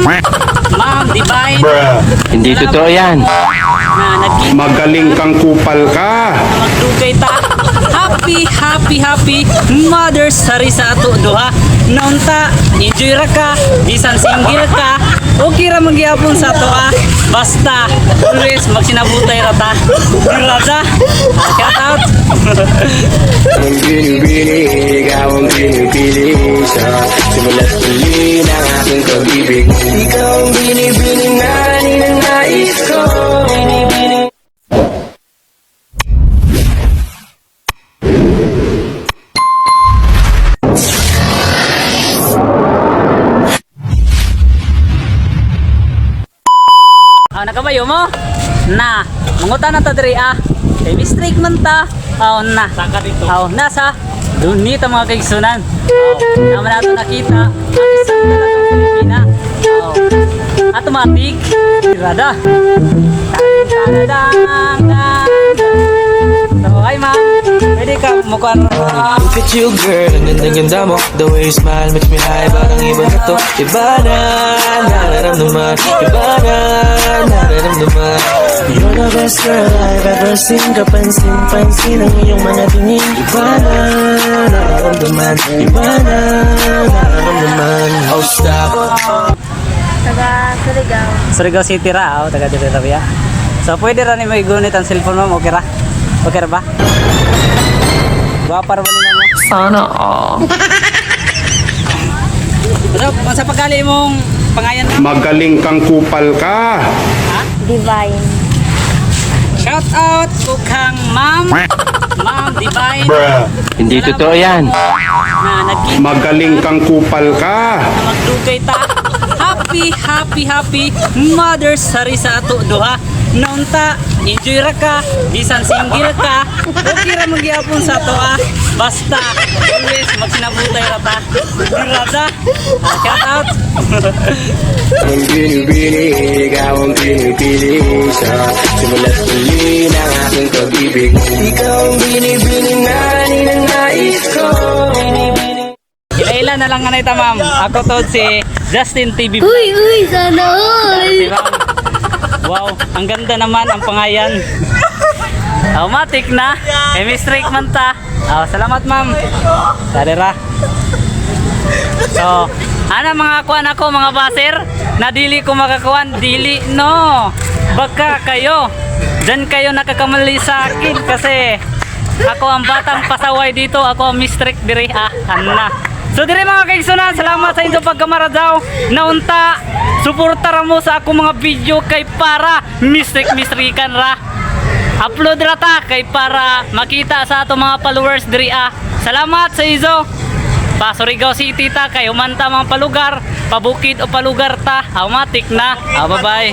Ma'am Divine Hindi totoo yan. na naging Magaling kang kupal ka. magdugay ta. Happy, happy, happy Mother's Sari sa ato duha. Naunta, enjoy ra ka, bisan single ka, okay ra magyapon sa ato ah. Basta, always magsinabutay ra ta. Rada, shout out. Ikaw ang binibini na ninanais ko Binibini Aw nakabayo mo? Na, mangutan na ta diri ah. Kay mistake man ta. Aw na. Saka dito. Aw nasa Dunita mga kaigsunan. Aw, naman nato nakita. Ang isang talagang Pilipina. Aw. Automatic. Dang, So, hi ma'am. Pwede ka mukuhan Look at you girl, ang ganda-ganda mo. The way you smile makes me high. Parang iba na to. Iba na, nararamdaman. Iba na, nararamdaman. You're the best girl I've ever seen. Kapansin-pansin ang iyong mga tingin. Iba na, nararamdaman. Iba na, nararamdaman. Oh stop Taga Surigao. Surigao City ra, oh, taga dito ra So pwede ra ni mo igunit ang cellphone mo, okay ra? Okay ra ba? Guwapa ra ba nila mo? Sana all. Kung sa pagkali mong pangayan mo, Magaling kang kupal ka. Divine. shout out ko kang ma'am, ma'am Divine Hindi totoo yan. na Magaling kang kupal ka. na magdugay ta. Happy, happy, happy Mother's Sari sa ato duha. Naunta, enjoy ra ka, bisan single ka, okay ra magyapon sa ato ah. Basta, always magsinabutay ra ta. Rada, shout out. Ang binibini, ikaw ang pinipili sa Simula't muli ng aking pag-ibig Ikaw ang binibini na ninanais ko Binibini Ilaila na lang nga na ita, ma'am. Ako to si Justin TV. Uy, uy, sana all. Si ma'am. Wow, ang ganda naman ang pangayan. Automatic na. Eh, mistake man ta. Oh, salamat, ma'am. Sarira. So, ano mga kuan ako, mga baser? Na dili ko makakuan, dili no. Baka kayo. Diyan kayo nakakamali sa akin kasi ako ang batang pasaway dito, ako ang mistake diri ah, Anna. So dire mga kaigsunan, salamat sa inyong pagkamaradaw. Naunta, suporta mo sa ako mga video kay para mistake mistrikan ra. Upload ra ta kay para makita sa ato mga followers diri ah. Salamat sa izo. Pa Surigao City ta kay humanta mga palugar, pabukid o palugar ta, automatic na. Ah, bye-bye.